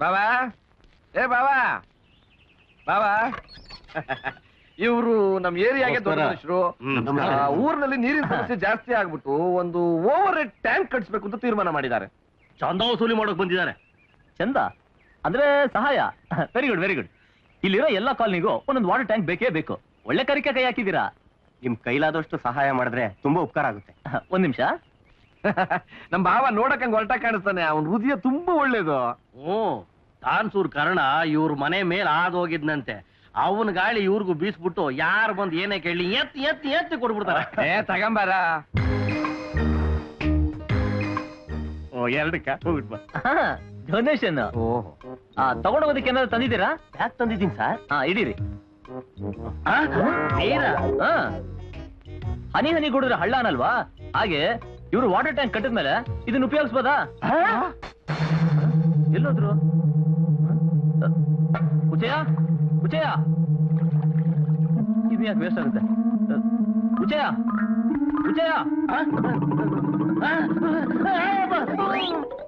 ಬಾವಾ ಏ ಬಾಬಾ? ಬಾಬಾ? ಇವರು ನಮ್ ಏರಿಯಾಗೆ ದೊಡ್ಡ. ಮನುಷ್ಯರು. ಆ, ಊರಿನಲ್ಲಿ ನೀರಿನ ಸಮಸ್ಯೆ ಜಾಸ್ತಿ ಆಗ್ಬಿಟ್ಟು ಒಂದು ಓವರ್ ಹೆಡ್ ಟ್ಯಾಂಕ್ ಕಟ್ಸ್ಬೇಕು ಅಂತ ತೀರ್ಮಾನ ಮಾಡಿದ್ದಾರೆ. ಚಂದ ವಸೂಲಿ ಮಾಡೋಕ್ ಬಂದಿದ್ದಾರೆ. ಚಂದ? ಅಂದ್ರೆ ಸಹಾಯ? ವೆರಿ ಗುಡ್ ವೆರಿ ಗುಡ್ ಇಲ್ಲಿರೋ ಎಲ್ಲಾ ಕಾಲನಿಗೂ ಒಂದೊಂದು ವಾಟರ್ ಟ್ಯಾಂಕ್ ಬೇಕೇ ಬೇಕು. ಒಳ್ಳೆ ಕರಿಕೆ ಕೈ ಹಾಕಿದ್ದೀರಾ? ನಿಮ್ ಕೈಲಾದಷ್ಟು ಸಹಾಯ ಮಾಡಿದ್ರೆ ತುಂಬಾ ಉಪಕಾರ ಆಗುತ್ತೆ. ಒಂದ್ ನಿಮಿಷ. ನಮ್ ಭಾವ ನೋಡಕ್ ಹೊರಟ ಕಾಣಿಸ್ತಾನೆ. ಅವನ್ ಹೃದಯ ತುಂಬಾ ಒಳ್ಳೇದು. ಹ್ಮ್ ತಾನ್ಸೂರ್ ಕರ್ಣ ಇವ್ರ ಮನೆ ಮೇಲೆ ಹೋಗಿದ್ನಂತೆ ಅವನ ಗಾಳಿ ಇವ್ರಿಗೂ ಬೀಸ್ಬಿಟ್ಟು ಯಾರು ಬಂದ್ ಏನೇ ಕೇಳಿ ಎತ್ ಎತ್ತಿ ಎತ್ತಿ ಕೊಡ್ಬಿಡ್ತಾರ ಏ ತಗಂಬಾರ. ಓ ಎರಡಕ್ಕ ಹೋಗ್ಬಿಟ್ ಬಾ. ಡೊನೇಷನ್ ಓಹೋ. ತಗೊಂಡೋಗೋದಕ್ಕೆ ಏನಾದ್ರು ತಂದಿದ್ದೀರಾ? ಯಾಕೆ ತಂದಿದ್ದೀನಿ ಸರ್? ಹಾ ಇಡೀರಿ. ಹನಿ ಹನಿ ಗುಡಿದ್ರೆ ಹಳ್ಳ ಅನ್ನಲ್ವಾ ಹಾಗೆ ಇವರು ವಾಟರ್ ಟ್ಯಾಂಕ್ ಕಟ್ಟಿದ್ಮೇಲೆ ಇದನ್ನ ಉಪಯೋಗಿಸ್ಬೋದಾ? ಎಲ್ಲೋದ್ರು ಉಚಯ? ಉಚಯ? ಇದು ಯಾಕೆ ವೇಸ್ಟ್ ಆಗುತ್ತೆ? ಉಚಯ? ಉಚಯ?